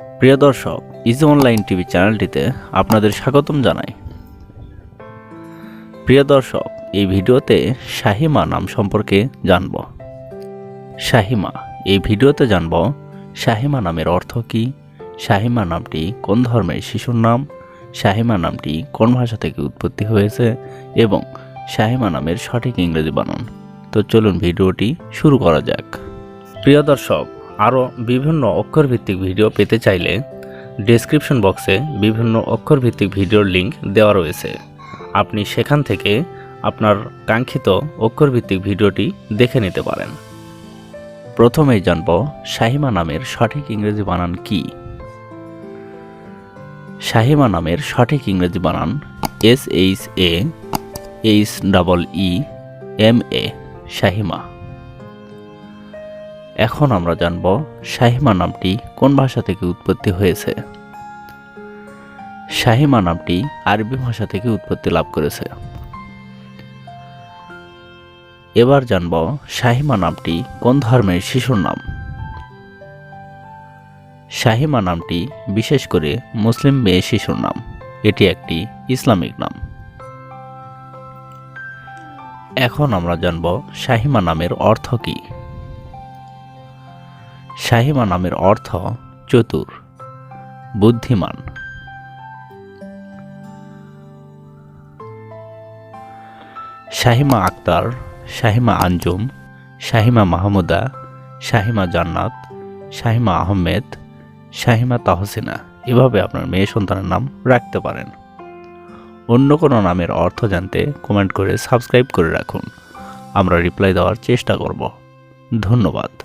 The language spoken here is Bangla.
প্রিয় দর্শক ইজি অনলাইন টিভি চ্যানেলটিতে আপনাদের স্বাগতম জানাই। প্রিয় দর্শক, এই ভিডিওতে শাহিমা নাম সম্পর্কে জানব। শাহিমা, এই ভিডিওতে জানব শাহিমা নামের অর্থ কী, শাহিমা নামটি কোন ধর্মের শিশুর নাম, শাহিমা নামটি কোন ভাষা থেকে উৎপত্তি হয়েছে, এবং শাহিমা নামের সঠিক ইংরেজি বানান। তো চলুন ভিডিওটি শুরু করা যাক। প্রিয় দর্শক আরও বিভিন্ন অক্ষরভিত্তিক ভিডিও পেতে চাইলে ডেসক্রিপশন বক্সে বিভিন্ন অক্ষরভিত্তিক ভিডিওর লিঙ্ক দেওয়া রয়েছে। আপনি সেখান থেকে আপনার কাঙ্ক্ষিত অক্ষরভিত্তিক ভিডিওটি দেখে নিতে পারেন। প্রথমেই জানব শাহিমা নামের সঠিক ইংরেজি বানান কি? শাহিমা নামের সঠিক ইংরেজি বানান S H A H double E M A Shaheema. এখন আমরা জানব শাহিমা নামটি কোন ভাষা থেকে উৎপত্তি হয়েছে। শাহিমা নামটি আরবি ভাষা থেকে উৎপত্তি লাভ করেছে। এবার জানব শাহিমা নামটি কোন ধর্মের শিশুর নাম। শাহিমা নামটি বিশেষ করে মুসলিম মেয়ে শিশুর নাম। এটি একটি ইসলামিক নাম। এখন আমরা জানব শাহিমা নামের অর্থ কী। শাহিমা নামের অর্থ চতুর, বুদ্ধিমান। শাহিমা আক্তার শাহিমা আঞ্জুম শাহিমা মাহমুদা শাহিমা জান্নাত শাহিমা আহমেদ শাহিমা তাহসিনা। এভাবে আপনার মেয়ে সন্তানের নাম রাখতে পারেন। অন্য কোনো নামের অর্থ জানতে কমেন্ট করে সাবস্ক্রাইব করে রাখুন। আমরা রিপ্লাই দেওয়ার চেষ্টা করব। ধন্যবাদ।